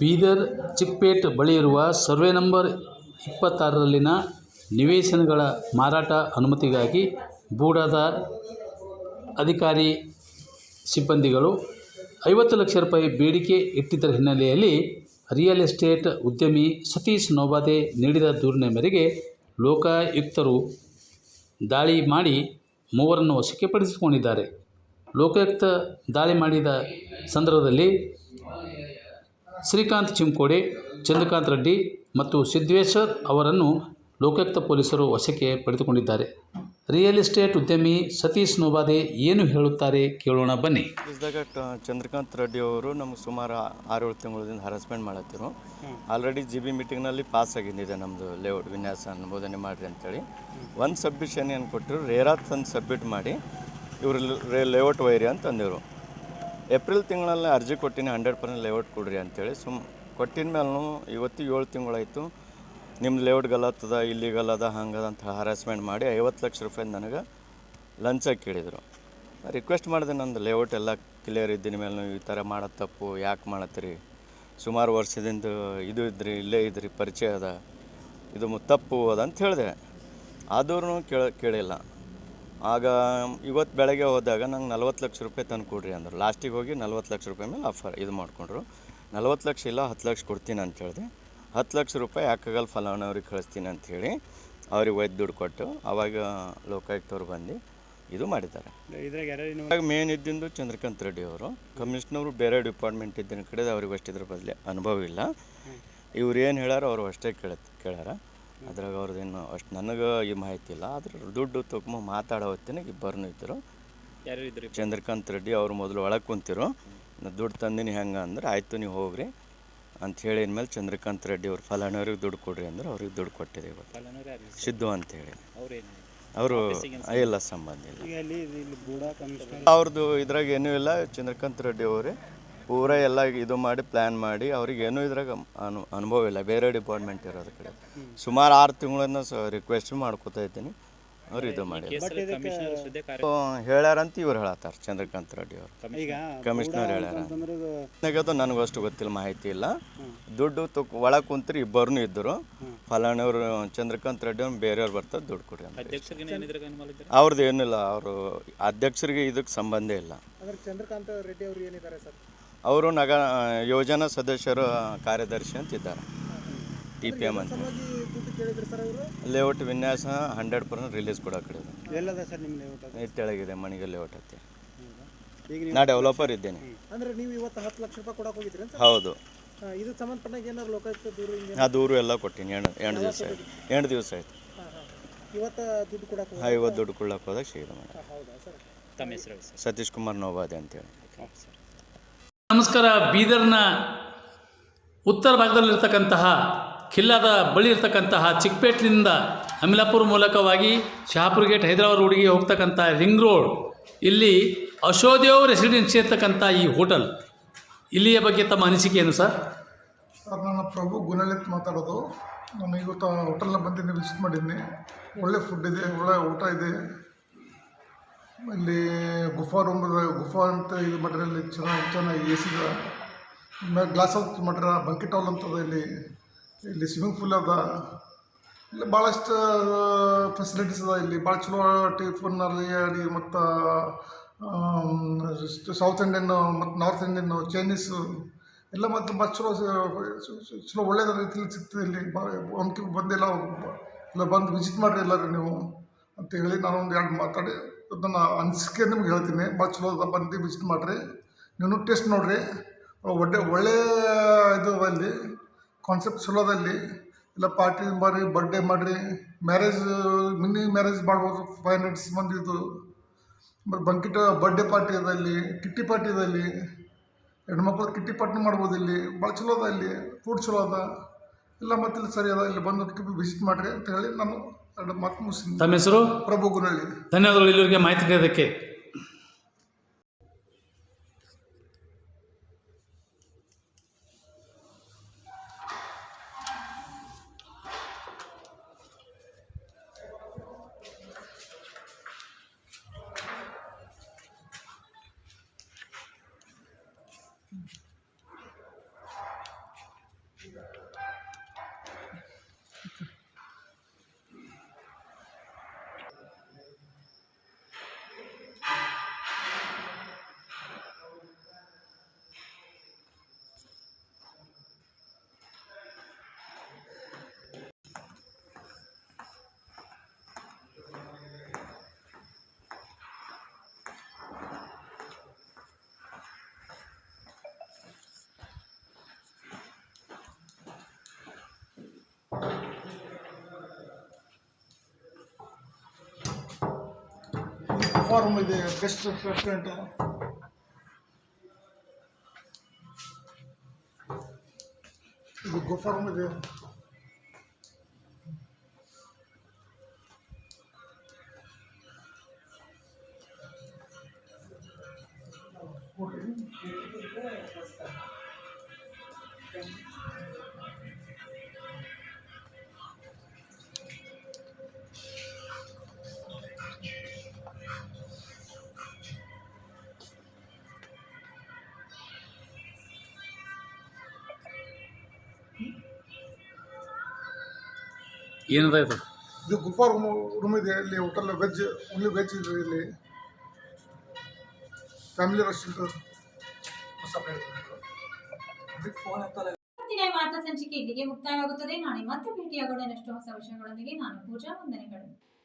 ಬೀದರ್ ಚಿಕ್ಪೇಟ್ ಬಳಿ ಇರುವ survey number ಇಪ್ಪತ್ತಾರರಲ್ಲಿನ ನಿವೇಶನಗಳ ಮಾರಾಟ ಅನುಮತಿಗಾಗಿ ಬೂಡಾದ ಅಧಿಕಾರಿ ಸಿಬ್ಬಂದಿಗಳು ಐವತ್ತು ಲಕ್ಷ ರೂಪಾಯಿ ಬೇಡಿಕೆ ಇಟ್ಟಿದ್ದರ ಹಿನ್ನೆಲೆಯಲ್ಲಿ ರಿಯಲ್ ಎಸ್ಟೇಟ್ ಉದ್ಯಮಿ ಸತೀಶ್ ನೋಬಾದೆ ನೀಡಿದ ದೂರಿನ ಮೇರೆಗೆ ಲೋಕಾಯುಕ್ತರು ದಾಳಿ ಮಾಡಿ ಮೂವರನ್ನು ವಶಕ್ಕೆ ಪಡಿಸಿಕೊಂಡಿದ್ದಾರೆ. ಲೋಕಾಯುಕ್ತ ದಾಳಿ ಮಾಡಿದ ಸಂದರ್ಭದಲ್ಲಿ ಶ್ರೀಕಾಂತ್ ಚಿಂಕೋಡಿ, ಚಂದ್ರಕಾಂತ್ ರೆಡ್ಡಿ ಮತ್ತು ಸಿದ್ದೇಶ್ವರ್ ಅವರನ್ನು ಲೋಕಾಯುಕ್ತ ಪೊಲೀಸರು ವಶಕ್ಕೆ ಪಡೆದುಕೊಂಡಿದ್ದಾರೆ. ರಿಯಲ್ ಎಸ್ಟೇಟ್ ಉದ್ಯಮಿ ಸತೀಶ್ ನೋಬಾದೆ ಏನು ಹೇಳುತ್ತಾರೆ ಕೇಳೋಣ ಬನ್ನಿ. ಇದ್ದಾಗ ಚಂದ್ರಕಾಂತ್ ರೆಡ್ಡಿ ಅವರು ನಮ್ಗೆ ಸುಮಾರು ಆರೇಳು ತಿಂಗಳಿಂದ ಹರಾಸ್ಮೆಂಟ್ ಮಾಡತ್ತಿರು. ಆಲ್ರೆಡಿ ಜಿ ಬಿ ಮೀಟಿಂಗ್ನಲ್ಲಿ ಪಾಸ್ ಆಗಿದ್ದಿದೆ ನಮ್ಮದು ಲೇಔಟ್ ವಿನ್ಯಾಸ ಅನುಮೋದನೆ ಮಾಡಿರಿ ಅಂತೇಳಿ. ಒಂದು ಸಬ್ಮಿಷನ್ ಏನು ಕೊಟ್ಟರು ರೇರಾತ್ ತಂದು ಸಬ್ಮಿಟ್ ಮಾಡಿ ಇವರು ಲೇಔಟ್ ವೈರಿ ಅಂತ ಅಂದಿರು ಏಪ್ರಿಲ್ ತಿಂಗಳಲ್ಲೇ ಅರ್ಜಿ ಕೊಟ್ಟಿನಿ, ಹಂಡ್ರೆಡ್ ಪರ್ಸೆಂಟ್ ಲೇಔಟ್ ಕೊಡ್ರಿ ಅಂತೇಳಿ. ಸುಮ್, ಕೊಟ್ಟಿನ ಮೇಲೂ ಇವತ್ತು ಏಳು ತಿಂಗಳಾಯಿತು. ನಿಮ್ಮ ಲೇಔಟ್ ಗಲತ್ತದ ಇಲ್ಲಿಗಲ್ಲದ ಹಂಗದ ಅಂತ ಹರಾಸ್ಮೆಂಟ್ ಮಾಡಿ ಐವತ್ತು ಲಕ್ಷ ರೂಪಾಯಿ ನನಗೆ ಲಂಚ ಕೇಳಿದರು. ರಿಕ್ವೆಸ್ಟ್ ಮಾಡಿದೆ ನಂದು ಲೇಔಟ್ ಎಲ್ಲ ಕ್ಲಿಯರ್ ಇದ್ದಿನ ಮೇಲೆ ಈ ಥರ ಮಾಡೋದು ತಪ್ಪು, ಯಾಕೆ ಮಾಡತ್ತೀರಿ? ಸುಮಾರು ವರ್ಷದಿಂದ ಇದು ಇದ್ರಿ, ಇಲ್ಲೇ ಇದ್ರಿ, ಪರಿಚಯ ಅದ. ಇದು ತಪ್ಪು ಅದ ಅಂತ ಹೇಳಿದೆ. ಆದ್ರೂ ಕೇಳ, ಕೇಳಿಲ್ಲ. ಆಗ ಇವತ್ತು ಬೆಳಗ್ಗೆ ಹೋದಾಗ ನಂಗೆ ನಲ್ವತ್ತು ಲಕ್ಷ ರೂಪಾಯಿ ತಂದು ಕೊಡ್ರಿ ಅಂದರು. ಲಾಸ್ಟಿಗೆ ಹೋಗಿ ನಲ್ವತ್ತು ಲಕ್ಷ ರೂಪಾಯಿ ಮೇಲೆ ಆಫರ್ ಇದು ಮಾಡಿಕೊಂಡ್ರು. ನಲ್ವತ್ತು ಲಕ್ಷ ಇಲ್ಲ ಹತ್ತು ಲಕ್ಷ ಕೊಡ್ತೀನಿ ಅಂತ ಹೇಳಿದೆ. ಹತ್ತು ಲಕ್ಷ ರೂಪಾಯಿ ಯಾಕಾಗಲ್ಲ ಫಲಾನವ್ರಿಗೆ ಕಳಿಸ್ತೀನಿ ಅಂಥೇಳಿ ಅವ್ರಿಗೆ ಒಯ್ದು ದುಡ್ಡು ಕೊಟ್ಟು ಆವಾಗ ಲೋಕಾಯುಕ್ತವ್ರು ಬಂದು ಇದು ಮಾಡಿದ್ದಾರೆ. ಇದ್ರಾಗ ಮೇನ್ ಇದ್ದಿದ್ದು ಚಂದ್ರಕಾಂತ್ ರೆಡ್ಡಿ ಅವರು. ಕಮಿಷನರು ಬೇರೆ ಡಿಪಾರ್ಟ್ಮೆಂಟ್ ಇದ್ದಿನ ಕಡೆ ಅವ್ರಿಗೆ ಅಷ್ಟು ಇದ್ರ ಬದಲಿ ಅನುಭವ ಇಲ್ಲ. ಇವ್ರು ಏನು ಹೇಳಾರೋ ಅವರು ಅಷ್ಟೇ ಕೇಳ ಕೇಳ್ಯಾರ. ಅದ್ರಾಗ ಅವ್ರದ್ದೇನು ಅಷ್ಟು ನನಗೆ ಈ ಮಾಹಿತಿ ಇಲ್ಲ ಆದ್ರೆ ದುಡ್ಡು ತೊಗೊಂಬ ಮಾತಾಡೋ ಹೊತ್ತಿನಾಗ ಇಬ್ಬರನ್ನು ಇದ್ದರು ಯಾರು ಇದ್ರಿ ಚಂದ್ರಕಾಂತ್ ರೆಡ್ಡಿ ಅವ್ರು ಮೊದಲು ಒಳಗೆ ಕುಂತಿರು. ನಾ ದುಡ್ಡು ತಂದಿನಿ ಹೆಂಗೆ ಅಂದ್ರೆ ಆಯಿತು ನೀವು ಹೋಗ್ರಿ. ಅಂತ ಹೇಳಿದ ಮೇಲೆ ಚಂದ್ರಕಾಂತ್ ರೆಡ್ಡಿ ಅವ್ರು ಫಲಾನವ್ರಿಗೆ ದುಡ್ಡು ಕೊಡ್ರಿ ಅಂದ್ರೆ ಅವ್ರಿಗೆ ದುಡ್ಡು ಕೊಟ್ಟಿದೆ ಇವತ್ತು. ಹೇಳಿ ಸಿದ್ದು ಅಂತೇಳಿ ಅವ್ರೇನು? ಅವರು ಇಲ್ಲ ಸಂಬಂಧ ಇಲ್ಲ. ಅವ್ರದ್ದು ಇದ್ರಾಗ ಏನೂ ಇಲ್ಲ ಚಂದ್ರಕಾಂತ್ ರೆಡ್ಡಿ ಅವರೇ. ಪೂರ ಎಲ್ಲ ಇದು ಮಾಡಿ ಪ್ಲ್ಯಾನ್ ಮಾಡಿ ಅವ್ರಿಗೆ ಏನೂ ಇದ್ರಾಗ ಅನು ಅನುಭವ ಇಲ್ಲ. ಬೇರೆ ಡಿಪಾರ್ಟ್ಮೆಂಟ್ ಇರೋದ್ರ ಕಡೆ. ಸುಮಾರು ಆರು ತಿಂಗಳನ್ನ ಸ ರಿಕ್ವೆಸ್ಟ್ ಮಾಡ್ಕೋತಾ ಇದ್ದೀನಿ. ಅವ್ರು ಇದು ಮಾಡಿ ಕಮಿಷನರ್ ಸುದ್ದಿ ಕಾರ್ಯ ಹೇಳ್ಯಾರಂತ ಇವ್ರು ಹೇಳತ್ತಾರ ಚಂದ್ರಕಾಂತ್ ರೆಡ್ಡಿ ಅವರು. ಈಗ ಕಮಿಷನರ್ ಹೇಳ್ಯಾರ. ನನಗೂ ಅಷ್ಟು ಗೊತ್ತಿಲ್ಲ ಮಾಹಿತಿ ಇಲ್ಲ. ದುಡ್ಡು ತುಕ್ ಒಳಗೆ ಕುಂತ್ರಿ ಇಬ್ಬರೂ ಇದ್ದರು. ಫಲಾನವ್ರು ಚಂದ್ರಕಾಂತ್ ರೆಡ್ಡಿ ಅವ್ರು ಬೇರೆಯವ್ರು ಬರ್ತಾರೆ ದುಡ್ಡು ಕೊಡಿ ಅಂತ ಅವ್ರದ್ದು ಏನಿಲ್ಲ ಅವರು ಅಧ್ಯಕ್ಷರಿಗೆ ಇದಕ್ಕೆ ಸಂಬಂಧ ಇಲ್ಲ. ಅಂದ್ರೆ ಚಂದ್ರಕಾಂತ್ ರೆಡ್ಡಿ ಅವರು ಏನಿದ್ದಾರೆ ಸರ್? ಅವರು ನಗ ಯೋಜನಾ ಸದಸ್ಯರು ಕಾರ್ಯದರ್ಶಿ ಅಂತ ಇದ್ದಾರೆ ಟಿ ಪಿ ಎಂ ಅಂತ. ಲೇಔಟ್ ವಿನ್ಯಾಸ ಹಂಡ್ರೆಡ್ ಪರ್ಸೆಂಟ್ ರಿಲೀಸ್ ಕೂಡ ಕಡೆ ಎಲ್ಲದ ಸರ್ ನಿಮ್ಮ ಲೇಔಟ್ ಅದು? ತೆಳಗಿದೆ ಮಣಿಗೆ ಲೇಔಟ್ ಐತಿ ಈಗ ನಾ ಡೆವಲಪರ್ ಇದ್ದೇನೆ. ಅಂದ್ರೆ ನೀವು ಇವತ್ತು ಹತ್ತು ಲಕ್ಷ ರೂಪಾಯಿ ಕೊಡಕ್ಕೆ ಹೋಗಿದ್ರಿ ಅಂತ? ಹೌದು. ಇದು ಸಂಬಂಧಪಟ್ಟಾಗ ಏನಾರು ಲೋಕಾಯುಕ್ತ ದೂರ ಹಿಂಗೆ ನಾ ದೂರು ಎಲ್ಲ ಕೊಟ್ಟಿನಿ ಎಂಟು ಎಂಟು ದಿವಸ ಆಯ್ತು. ಎಂಟು ದಿವಸ ಆಯ್ತು. ಇವತ್ತು ದುಡ್ಡು ಕೊಡಕ್ಕೆ ಹಾಂ ಇವತ್ತು ದುಡ್ಡು ಕೊಡ್ಲಕ್ಕೆ ಹೋದಾಗ ಸಿಗಿದೆ ಮೇಡಮ್ ಹೌದಾ ಸರ್? ತಮ್ಮ ಹೆಸರು ಸರ್. ಸತೀಶ್ ಕುಮಾರ್ ನೋವಾದೆ ಅಂತೇಳಿ. ನಮಸ್ಕಾರ, ಬೀದರ್ನ ಉತ್ತರ ಭಾಗದಲ್ಲಿರ್ತಕ್ಕಂತಹ, ಖಿಲ್ಲಾದ ಬಳಿ ಇರ್ತಕ್ಕಂತಹ ಚಿಕ್ಕಪೇಟ್ಲಿಂದ ಅಮಿಲಾಪುರ ಮೂಲಕವಾಗಿ ಶಹಾಪುರ್ ಗೇಟ್ ಹೈದರಾಬಾದ್ ರೋಡಿಗೆ ಹೋಗ್ತಕ್ಕಂಥ ರಿಂಗ್ ರೋಡ್. ಇಲ್ಲಿ ಅಶೋದೇವ್ ರೆಸಿಡೆನ್ಸಿ ಇರ್ತಕ್ಕಂಥ ಈ ಹೋಟೆಲ್. ಇಲ್ಲಿಯ ಬಗ್ಗೆ ತಮ್ಮ ಅನಿಸಿಕೆ ಏನು ಸರ್? ಸರ್ ನಾನು ಪ್ರಭು ಗುಣಲಿತ್ ಮಾತಾಡೋದು. ನಾನು ಇವತ್ತು ಹೋಟೆಲ್ನ ಬಂದಿದ್ದೀನಿ ವಿಸಿಟ್ ಮಾಡಿದ್ದೀನಿ. ಒಳ್ಳೆ ಫುಡ್ ಇದೆ, ಒಳ್ಳೆ ಊಟ ಇದೆ. ಇಲ್ಲಿ ಗುಫಾ ರೂಮ್ ಗುಫಾ ಅಂತ ಇದು ಮಾಡ್ರೆ ಅಲ್ಲಿ ಚೆನ್ನಾಗಿ ಚೆನ್ನಾಗಿ ಎ ಸಿ ಆಮೇಲೆ ಗ್ಲಾಸ್ ಹೌಸ್ ಮಾಡ್ರ ಬಂಕೆಟ್ ಹಾಲ್ ಅಂತದ ಇಲ್ಲಿ. ಇಲ್ಲಿ ಸ್ವಿಮ್ಮಿಂಗ್ ಪೂಲ್ ಅದ. ಇಲ್ಲಿ ಭಾಳಷ್ಟು ಫೆಸಿಲಿಟೀಸ್ ಅದ ಇಲ್ಲಿ. ಭಾಳ ಚಲೋ ಟಿಫನ್ ಅಲ್ಲಿ ಮತ್ತು ಸೌತ್ ಇಂಡಿಯನ್ ಮತ್ತು ನಾರ್ತ್ ಇಂಡಿಯನ್ ಚೈನೀಸು ಎಲ್ಲ ಮತ್ತು ಭಾಳ ಚಲೋ ಚಲೋ ಒಳ್ಳೆಯ ರೀತಿಯಲ್ಲಿ ಸಿಗ್ತದೆ ಇಲ್ಲಿ. ಒಂದು ಬಂದಿಲ್ಲ ಇಲ್ಲ ಬಂದು ವಿಸಿಟ್ ಮಾಡಿರಿ ಎಲ್ಲರೂ ನೀವು ಅಂತ ಹೇಳಿ ನಾನು ಒಂದು ಎರಡು ಮಾತಾಡಿ ನನ್ನ ಅನಿಸಿಕೆ ನಿಮ್ಗೆ ಹೇಳ್ತೀನಿ. ಭಾಳ ಚಲೋ ಅದ ಬಂದು ವಿಸಿಟ್ ಮಾಡಿರಿ. ನೀವು ಟೇಸ್ಟ್ ನೋಡಿರಿ. ಒಳ್ಳೆ ಒಳ್ಳೆಯ ಇದು ಅಲ್ಲಿ. ಕಾನ್ಸೆಪ್ಟ್ ಚಲೋ ಅದ ಇಲ್ಲಿ ಪಾರ್ಟಿ ಮಾಡಿರಿ ಬರ್ಡೇ ಮಾಡಿರಿ. ಮ್ಯಾರೇಜ್ ಮಿನಿ ಮ್ಯಾರೇಜ್ ಮಾಡ್ಬೋದು ಫೈವ್ ಹಂಡ್ರೆಡ್ಸ್ ಮಂದಿದು ಬಂಕಿಟ ಬರ್ಡೇ ಪಾರ್ಟಿ ಅದ ಇಲ್ಲಿ ಕಿಟ್ಟಿ ಪಾರ್ಟಿ ಅದ ಇಲ್ಲಿ ಹೆಣ್ಮಕ್ಳು ಕಿಟ್ಟಿ ಪಾರ್ಟಿ ಮಾಡ್ಬೋದು ಇಲ್ಲಿ. ಭಾಳ ಚಲೋ ಅದ ಅಲ್ಲಿ. ಫುಡ್ ಚಲೋ ಅದ. ಇಲ್ಲ ಮತ್ತೆ ಇಲ್ಲಿ ಸರಿ ಅದ, ಇಲ್ಲಿ ಬಂದು ವಿಸಿಟ್ ಮಾಡಿರಿ ಅಂತ ಹೇಳಿ ನಾನು ತಮ್ಮ ಹೆಸರು? ಪ್ರಭು ಗುನಳ್ಳಿ ಧನ್ಯವಾದಗಳು ಇಲ್ಲಿವರೆಗೆ ಮಾಹಿತಿ ನೀಡೋದಕ್ಕೆ ಗುಫಾ ರೂಮ್ ಇದೆ ಗೆಸ್ಟ್ ರೆಸ್ಟೋರೆಂಟ್ ಇದು ಗುಫಾ ರೂಮ್ ಏನದ ಇದು? ಇದು ಗುಫಾ ರೂಮ್ ರೂಮ್ ಇದೆ ಇಲ್ಲಿ ಹೋಟೆಲ್ ವೆಜ್ ಓನ್ಲಿ ವೆಜ್ ಇದೆ ಇಲ್ಲಿ. ಫ್ಯಾಮಿಲಿ ರೆಸ್ಟೋರೆಂಟ್ ಇವತ್ತಿನ ವಾರ್ತಾ ಸಂಚಿಕೆ ಇಲ್ಲಿಗೆ ಮುಕ್ತಾಯವಾಗುತ್ತದೆ. ನಾಳೆ ಮತ್ತೆ ಭೇಟಿಯಾಗೋಣ. ಹೊಸ ವಿಷಯಗಳೊಂದಿಗೆ ನಾನು ಪೂಜಾ ವಂದನೆಗಳು.